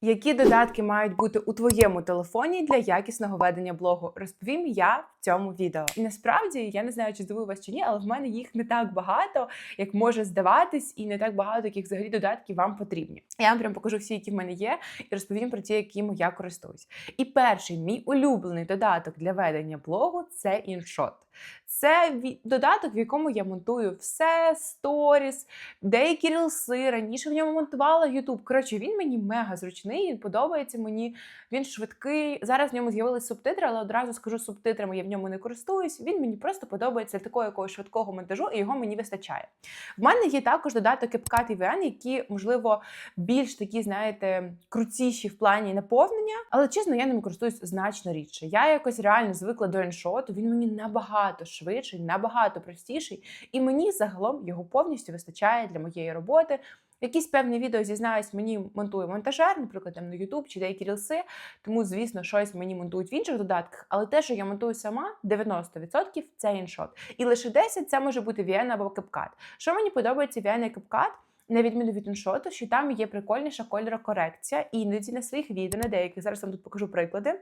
Які додатки мають бути у твоєму телефоні для якісного ведення блогу? Розповім я в цьому відео. І насправді я не знаю, чи здивую вас чи ні, але в мене їх не так багато, як може здаватись, і не так багато, яких взагалі додатків вам потрібні. Я вам прям покажу всі, які в мене є, і розповім про ті, якими я користуюсь. І перший мій улюблений додаток для ведення блогу це InShot. Це додаток, в якому я монтую все, сторіс, деякі рілси. Раніше в ньому монтувала YouTube. Коротше, він мені мега зручний, він подобається мені. Він швидкий. Зараз в ньому з'явилися субтитри, але одразу скажу субтитрами я в ньому не користуюсь. Він мені просто подобається такого якогось швидкого монтажу, і його мені вистачає. В мене є також додаток CapCut і VN, які, можливо, більш такі, знаєте, крутіші в плані наповнення, але чесно, я ними користуюсь значно рідше. Я якось реально звикла до іншоту. Він мені набагато швидший, набагато простіший, і мені загалом його повністю вистачає для моєї роботи. Якісь певні відео зізнаюсь, мені монтує монтажер, наприклад, там на YouTube чи деякі рілси. Тому, звісно, щось мені монтують в інших додатках, але те, що я монтую сама, 90% це іншот. І лише 10% це може бути VN або CapCut. Що мені подобається VN і CapCut? На відміну від іншоту, що там є прикольніша кольорокорекція, іноді на своїх відео, на деяких зараз вам тут покажу приклади.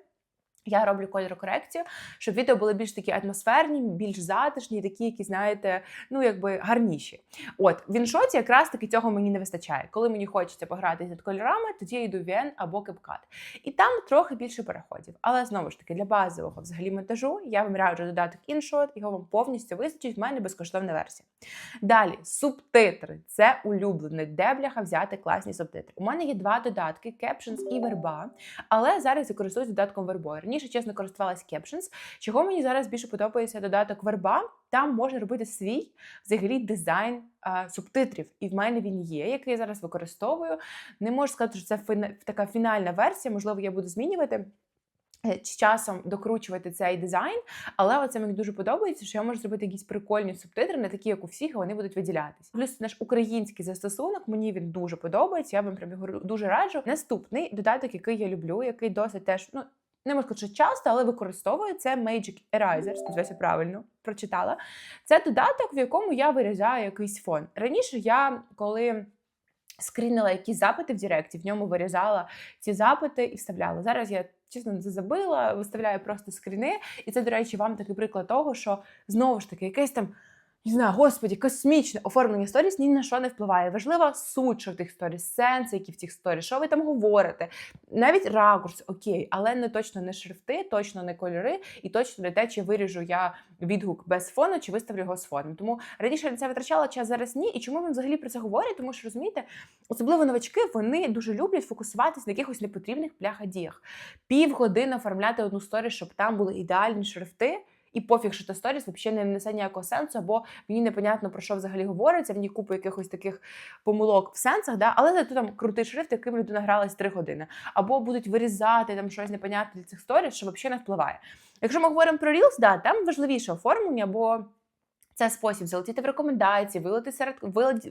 Я роблю кольорокорекцію, щоб відео були більш такі атмосферні, більш затишні, такі, які, знаєте, ну якби гарніші. От в іншоті якраз таки цього мені не вистачає. Коли мені хочеться погратися над кольорами, тоді я йду в VN або CapCut. І там трохи більше переходів. Але знову ж таки, для базового взагалі монтажу я вам раджу додаток InShot, його вам повністю вистачить. В мене безкоштовна версія. Далі субтитри це улюблене. Де бляха взяти класні субтитри? У мене є два додатки: Captions і Verba, але зараз я користуюсь додатком Verbo. Раніше, чесно, користувалась Captions. Чого мені зараз більше подобається додаток Verba, там можна робити свій взагалі дизайн а, субтитрів. І в мене він є, який я зараз використовую. Не можу сказати, що це фіна- така фінальна версія, можливо, я буду змінювати. е, З часом докручувати цей дизайн, але оце мені дуже подобається, що я можу зробити якісь прикольні субтитри, не такі, як у всіх, і вони будуть виділятися. Плюс наш український застосунок, мені він дуже подобається. Я вам прям його дуже раджу. Наступний додаток, який я люблю, який досить теж ну. Не можу сказати, що часто, але використовую це Magic Eraser, сподіваюся, правильно прочитала. Це додаток, в якому я вирізаю якийсь фон. Раніше я, коли скрінила якісь запити в Директі, в ньому вирізала ці запити і вставляла. Зараз я чесно не забила, виставляю просто скріни. І це, до речі, вам такий приклад того, що знову ж таки якесь там. Не знаю, господі, космічне оформлення сторіс ні на що не впливає. Важлива суть, що в тих сторіс, сенси, які в цих сторіс, що ви там говорите. Навіть ракурс, окей, але не точно не шрифти, точно не кольори, і точно не те, чи виріжу я відгук без фону, чи виставлю його з фоном. Тому раніше на це витрачала час, зараз ні. І чому він взагалі про це говорить? Тому що розумієте, особливо новачки вони дуже люблять фокусуватись на якихось непотрібних пляха-діях. Півгодини оформляти одну сторіс, щоб там були ідеальні шрифти. І пофіг, що та сторіс взагалі не несе ніякого сенсу, або мені непонятно про що взагалі говориться. В ній купу якихось таких помилок в сенсах, да? але зато там крутий шрифт, яким людина гралась 3 години. Або будуть вирізати там щось непонятне для цих сторіс, що взагалі не впливає. Якщо ми говоримо про Reels, да, там важливіше оформлення, бо це спосіб залетіти в рекомендації, вилити серед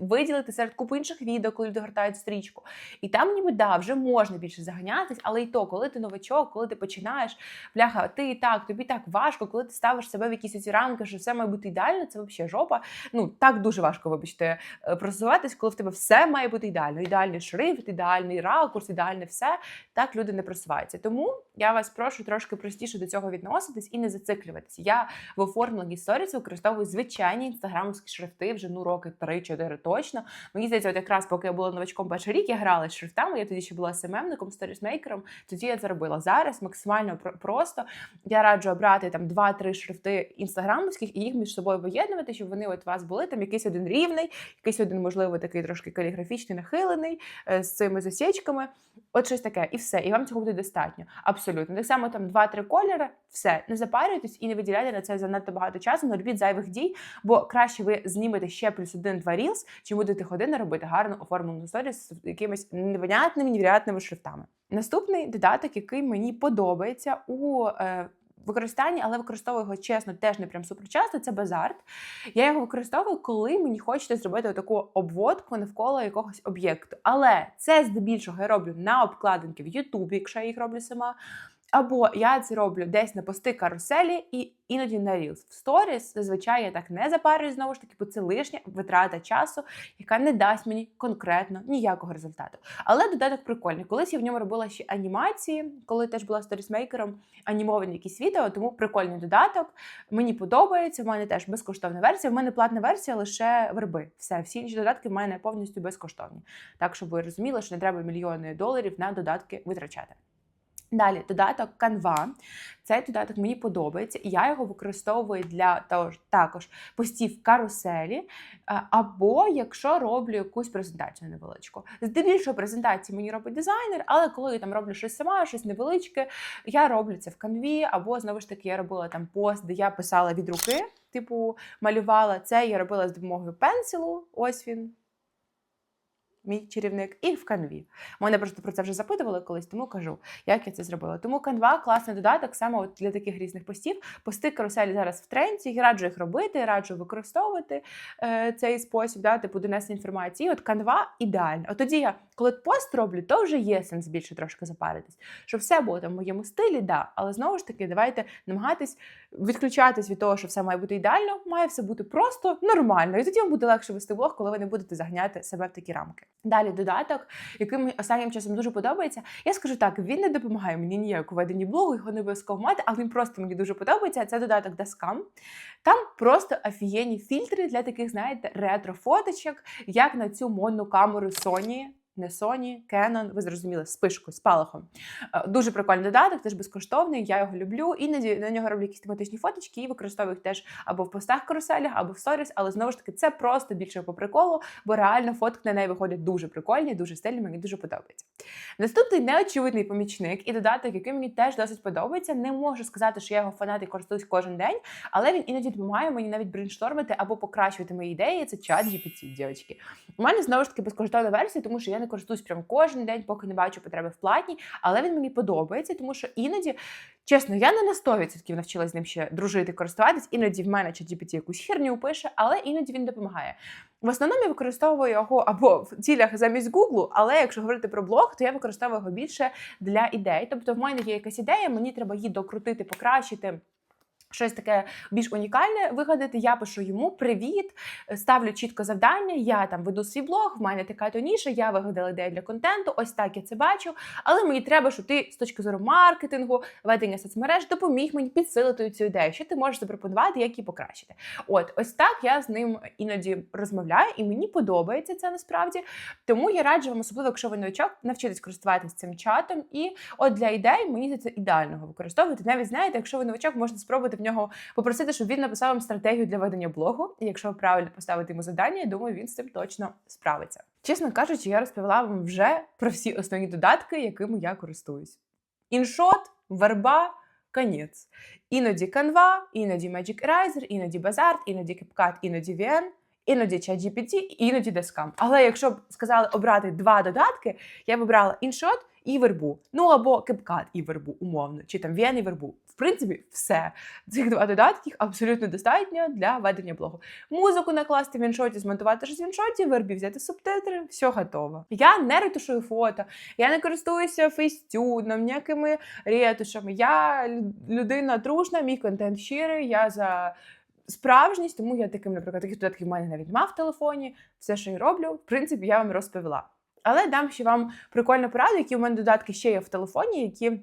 виділити серед купи інших відео, коли люди гортають стрічку. І там, ніби да, вже можна більше заганятись, але і то, коли ти новачок, коли ти починаєш, бляха, ти і так, тобі так важко, коли ти ставиш себе в якісь ці рамки, що все має бути ідеально, це взагалі жопа. Ну так дуже важко, вибачте, е, просуватись, коли в тебе все має бути ідеально. Ідеальний шрифт, ідеальний ракурс, ідеальне все. Так люди не просуваються. Тому я вас прошу трошки простіше до цього відноситись і не зациклюватися. Я в оформленні сторіс використовую звичайні інстаграмовські шрифти вже ну роки 3-4 точно. Мені здається, от якраз поки я була новачком перший рік, я грала з шрифтами. Я тоді ще була СММником, сторісмейкером. Тоді я це робила. Зараз максимально просто. Я раджу обрати там 2-3 шрифти інстаграмовських і їх між собою поєднувати, щоб вони от у вас були там якийсь один рівний, якийсь один, можливо, такий трошки каліграфічний, нахилений е, з цими засічками. От щось таке, і все, і вам цього буде достатньо. Абсолютно. Так само там 2-3 кольори, все, не запарюйтесь і не виділяйте на це занадто багато часу, не робіть зайвих дій, бо краще ви знімете ще плюс один-два рілс, чи будете годину робити гарну оформлену сторіс з якимись невинятними, невірятними шрифтами. Наступний додаток, який мені подобається у е, використанні, але використовую його чесно, теж не прям суперчасно. Це базарт. Я його використовую, коли мені хочеться зробити таку обводку навколо якогось об'єкту. Але це здебільшого я роблю на обкладинки в Ютубі, якщо я їх роблю сама. Або я це роблю десь на пости каруселі і іноді на Reels. В сторіс зазвичай я так не запарюю знову ж таки, бо це лишня витрата часу, яка не дасть мені конкретно ніякого результату. Але додаток прикольний. Колись я в ньому робила ще анімації, коли теж була сторісмейкером, анімовані якісь відео, тому прикольний додаток. Мені подобається. В мене теж безкоштовна версія. В мене платна версія лише верби. Все, всі інші додатки в мене повністю безкоштовні. Так, щоб ви розуміли, що не треба мільйони доларів на додатки витрачати. Далі додаток Canva. Цей додаток мені подобається, і я його використовую для того також постів каруселі, або якщо роблю якусь презентацію невеличку. Здебільшого презентації мені робить дизайнер, але коли я там роблю щось сама, щось невеличке, я роблю це в Canva, або знову ж таки я робила там пост, де я писала від руки, типу малювала це. Я робила з допомогою пенсилу. Ось він мій чарівник, і в канві. Мене просто про це вже запитували колись, тому кажу, як я це зробила. Тому канва класний додаток саме от для таких різних постів. Пости каруселі зараз в тренді, раджу їх робити, раджу використовувати е, цей спосіб, да, типу донесення інформації. І от канва ідеально. От тоді я, коли пост роблю, то вже є сенс більше трошки запаритись. Щоб все було там в моєму стилі, да. Але знову ж таки, давайте намагатись відключатись від того, що все має бути ідеально, має все бути просто нормально. І тоді вам буде легше вести блог, коли ви не будете заганяти себе в такі рамки. Далі додаток, який мені останнім часом дуже подобається. Я скажу так, він не допомагає мені ніяк у веденні блогу, його не обов'язково мати, але він просто мені дуже подобається. Це додаток Даскам. Там просто офігенні фільтри для таких, знаєте, ретро-фоточок, як на цю модну камеру Sony. Не Sony, Canon, ви зрозуміли, пишкою, з. Е, Дуже прикольний додаток, теж безкоштовний, я його люблю. Іноді на нього роблю якісь тематичні фоточки і використовую їх теж або в постах каруселях, або в сторіс, але знову ж таки це просто більше по приколу, бо реально фотки на неї виходять дуже прикольні, дуже стильні, мені дуже подобається. Наступний неочевидний помічник і додаток, який мені теж досить подобається. Не можу сказати, що я його фанат і користуюсь кожен день, але він іноді допомагає мені навіть брейнштормити або покращувати мої ідеї. Це чат GPT, дівчатки. У мене знову ж таки безкоштовна версія, тому що я не користуюсь прям кожен день, поки не бачу потреби в платній, але він мені подобається, тому що іноді. Чесно, я не на 100% навчилась з ним ще дружити, користуватись. Іноді в мене ChatGPT якусь херню пише, але іноді він допомагає. В основному я використовую його або в цілях замість Google, але якщо говорити про блог, то я використовую його більше для ідей. Тобто, в мене є якась ідея, мені треба її докрутити, покращити. Щось таке більш унікальне вигадати. Я пишу йому привіт, ставлю чітко завдання. Я там веду свій блог, в мене така то ніша, я вигадала ідею для контенту. Ось так я це бачу. Але мені треба, щоб ти з точки зору маркетингу, ведення соцмереж допоміг мені підсилити цю ідею. Що ти можеш запропонувати, як її покращити? От ось так я з ним іноді розмовляю, і мені подобається це насправді. Тому я раджу вам, особливо, якщо ви новичок, навчитись користуватися цим чатом. І от для ідей мені це ідеального використовувати. Навіть знаєте, якщо ви новичок, можете спробувати нього попросити, щоб він написав вам стратегію для ведення блогу. І якщо ви правильно поставите йому завдання, я думаю, він з цим точно справиться. Чесно кажучи, я розповіла вам вже про всі основні додатки, якими я користуюсь. Іншот, верба, конець. Іноді Canva, іноді Magic Eraser, іноді Bazart, іноді CapCut, іноді VN, іноді ChatGPT, іноді Deskam. Але якщо б сказали обрати два додатки, я б обрала InShot і вербу. Ну або CapCut і вербу, умовно, чи там VN і вербу. В принципі, все. Цих два додатки абсолютно достатньо для ведення блогу. Музику накласти в іншоті, змонтувати щось в іншоті, вербі взяти субтитри, все готово. Я не ретушую фото, я не користуюся фейстюном, ніякими ретушами. Я людина трушна, мій контент щирий, я за. Справжність, тому я таким, наприклад, таких додатків в мене навіть мав в телефоні. Все, що я роблю, в принципі, я вам розповіла. Але дам ще вам прикольну пораду, які у мене додатки ще є в телефоні, які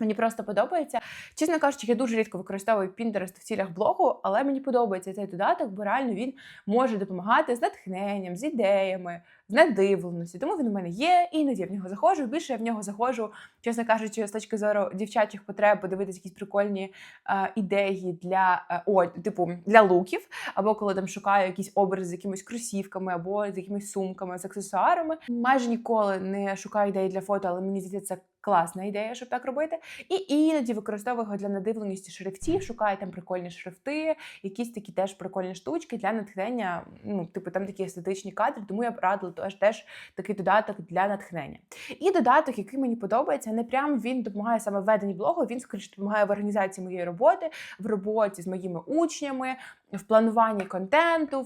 мені просто подобаються. Чесно кажучи, я дуже рідко використовую Pinterest в цілях блогу, але мені подобається цей додаток, бо реально він може допомагати з натхненням, з ідеями, з надивленості. Тому він у мене є, іноді я в нього заходжу. Більше я в нього заходжу, чесно кажучи, з точки зору дівчачих потреб, подивитися якісь прикольні е, ідеї для е, о, типу для луків, або коли там шукаю якісь образи з якимись кросівками, або з якимись сумками, з аксесуарами. Майже ніколи не шукаю ідеї для фото, але мені здається, це класна ідея, щоб так робити. І іноді використовую його для надивленості шрифтів, шукаю там прикольні шрифти, якісь такі теж прикольні штучки для натхнення. Ну, типу, там такі естетичні кадри, тому я б радила теж, теж такий додаток для натхнення. І додаток, який мені подобається, не прям він допомагає саме веденні блогу, він скоріше допомагає в організації моєї роботи, в роботі з моїми учнями, в плануванні контенту,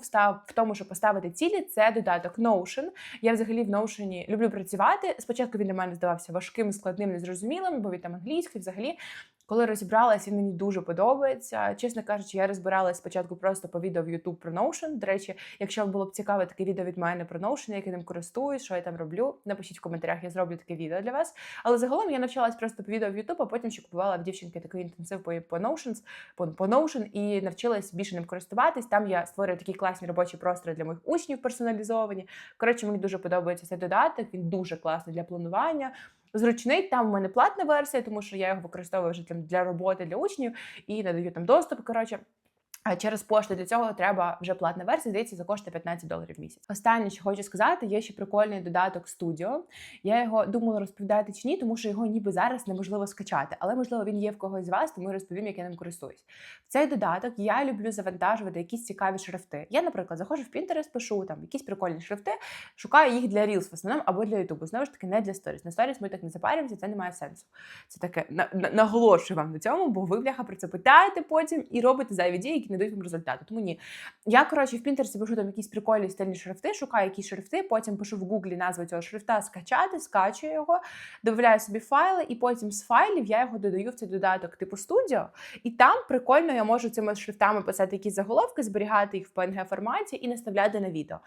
в тому, щоб поставити цілі. Це додаток Notion. Я взагалі в Notion люблю працювати. Спочатку він для мене здавався важким, складним, незрозумілим, бо він там англійський взагалі. Коли розібралась, він мені дуже подобається. Чесно кажучи, я розбиралась спочатку просто по відео в YouTube про Notion. До речі, якщо вам було б цікаве таке відео від мене про Notion, як я ним користуюсь, що я там роблю, напишіть в коментарях, я зроблю таке відео для вас. Але загалом я навчалась просто по відео в YouTube, а потім ще купувала в дівчинки такий інтенсив по, по Notion, по, по Notion і навчилась більше ним користуватись. Там я створюю такі класні робочі простори для моїх учнів персоналізовані. Коротше, мені дуже подобається цей додаток. Він дуже класний для планування. Зручний там в мене платна версія, тому що я його використовую вже для, для роботи для учнів і надаю там доступ. Коротше. Через пошту для цього треба вже платна версія, здається, за коштує 15 доларів в місяць. Останнє, що хочу сказати, є ще прикольний додаток Studio. Я його думала розповідати чи ні, тому що його ніби зараз неможливо скачати, але можливо він є в когось з вас, тому я розповім, як я ним користуюсь. В цей додаток я люблю завантажувати якісь цікаві шрифти. Я, наприклад, заходжу в Pinterest, пишу там якісь прикольні шрифти, шукаю їх для Reels в основному або для YouTube. Знову ж таки, не для Stories. На Stories ми так не запарюємося, це не має сенсу. Це таке на, на, наголошую вам на цьому, бо ви бляха про це питаєте потім і робите зайві дії, які не дають вам результату. Тому ні. Я, коротше, в Пінтерсі пишу там якісь прикольні стильні шрифти, шукаю якісь шрифти, потім пишу в Гуглі назву цього шрифта, скачати, скачую його, додаю собі файли, і потім з файлів я його додаю в цей додаток типу студіо. І там прикольно я можу цими шрифтами писати якісь заголовки, зберігати їх в PNG форматі і наставляти на відео.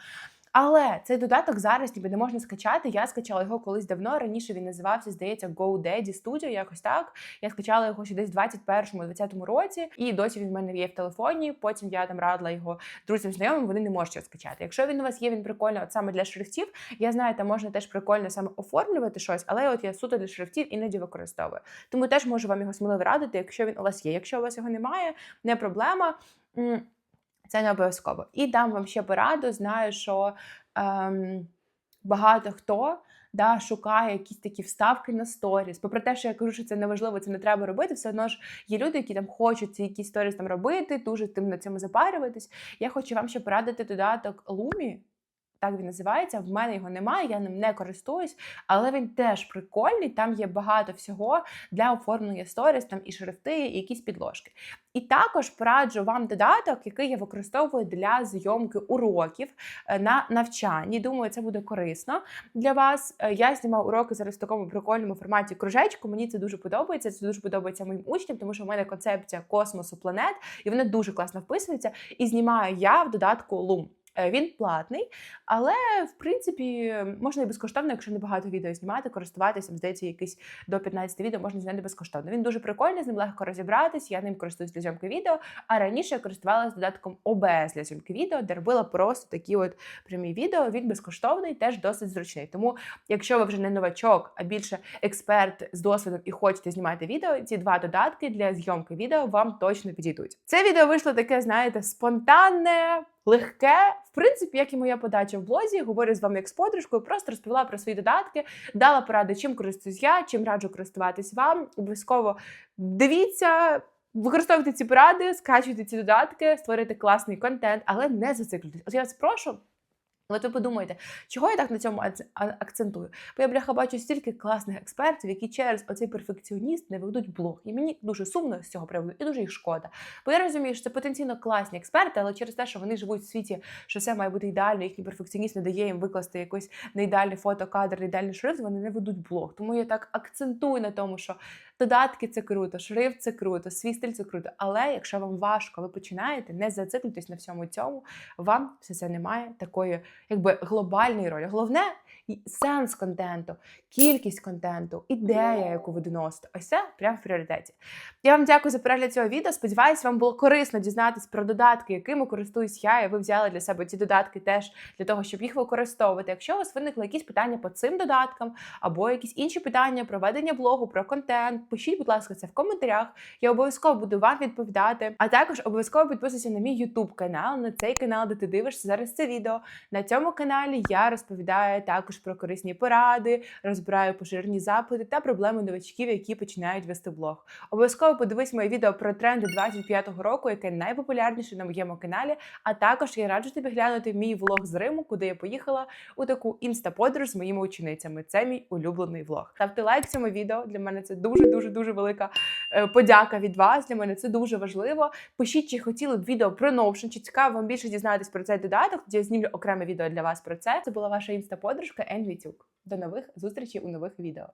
Але цей додаток зараз ніби не можна скачати. Я скачала його колись давно. Раніше він називався, здається, GoDaddy Studio, якось так. Я скачала його ще десь в 21-20 році, і досі він в мене є в телефоні. Потім я там радила його друзям знайомим, вони не можуть його скачати. Якщо він у вас є, він прикольно от саме для шрифтів. Я знаю, там можна теж прикольно саме оформлювати щось, але от я суто для шрифтів іноді використовую. Тому теж можу вам його сміливо радити, якщо він у вас є. Якщо у вас його немає, не проблема. Це не обов'язково. І дам вам ще пораду. Знаю, що ем, багато хто да, шукає якісь такі вставки на сторіс. Попри те, що я кажу, що це неважливо, це не треба робити. Все одно ж є люди, які там хочуть ці якісь сторіс там робити, дуже тим на цьому запарюватись. Я хочу вам ще порадити додаток Lumi. Так він називається. В мене його немає, я ним не користуюсь, але він теж прикольний. Там є багато всього для оформлення сторіс, там і шрифти, і якісь підложки. І також пораджу вам додаток, який я використовую для зйомки уроків е, на навчанні. Думаю, це буде корисно для вас. Е, Я знімаю уроки зараз в такому прикольному форматі кружечку. Мені це дуже подобається. Це дуже подобається моїм учням, тому що в мене концепція космосу планет, і вона дуже класно вписується. І знімаю я в додатку Loom. Е, Він платний, але в принципі можна і безкоштовно, якщо не багато відео знімати, користуватися. Здається, якийсь до 15 відео можна зняти безкоштовно. Він дуже прикольний, з ним легко розібратись. Я ним користуюсь для зйомки відео. А раніше я користувалася додатком OBS для зйомки відео, де робила просто такі от прямі відео. Він безкоштовний, теж досить зручний. Тому, якщо ви вже не новачок, а більше експерт з досвідом і хочете знімати відео, ці два додатки для зйомки відео вам точно підійдуть. Це відео вийшло таке, знаєте, спонтанне легке, в принципі, як і моя подача в блозі, говорю з вами як з подружкою, просто розповіла про свої додатки, дала поради, чим користуюсь я, чим раджу користуватись вам. Обов'язково дивіться. Використовуйте ці поради, скачуйте ці додатки, створити класний контент, але не зациклюйтесь. От я вас прошу. От ви подумаєте, чого я так на цьому акцентую? Бо я бляха бачу стільки класних експертів, які через оцей перфекціоніст не ведуть блог. І мені дуже сумно з цього приводу, і дуже їх шкода. Бо я розумію, що це потенційно класні експерти, але через те, що вони живуть в світі, що все має бути ідеально, їхній перфекціоніст не дає їм викласти якийсь неідеальний фото, кадр, ідеальний шрифт, вони не ведуть блог. Тому я так акцентую на тому, що додатки це круто, шрифт це круто, свій стиль це круто. Але якщо вам важко, ви починаєте, не зациклюйтесь на всьому цьому, вам все це немає такої якби глобальної ролі. Головне сенс контенту, кількість контенту, ідея, яку ви доносите. Ось це прямо в пріоритеті. Я вам дякую за перегляд цього відео. Сподіваюсь, вам було корисно дізнатись про додатки, якими користуюсь я, і ви взяли для себе ці додатки теж для того, щоб їх використовувати. Якщо у вас виникли якісь питання по цим додаткам, або якісь інші питання про ведення блогу, про контент, пишіть, будь ласка, це в коментарях. Я обов'язково буду вам відповідати. А також обов'язково підписуйся на мій YouTube канал, на цей канал, де ти дивишся зараз це відео. На цьому каналі я розповідаю також про корисні поради, розбираю поширені запити та проблеми новачків, які починають вести блог. Обов'язково подивись моє відео про тренди 25-го року, яке найпопулярніше на моєму каналі. А також я раджу тобі глянути мій влог з Риму, куди я поїхала у таку інстаподорож з моїми ученицями. Це мій улюблений влог. Ставте лайк цьому відео. Для мене це дуже дуже дуже велика е, подяка від вас. Для мене це дуже важливо. Пишіть, чи хотіли б відео про Notion, чи цікаво вам більше дізнатись про цей додаток. Тоді я знімлю окреме відео для вас про це. Це була ваша інста-подружка Ен Вітюк. До нових зустрічей у нових відео.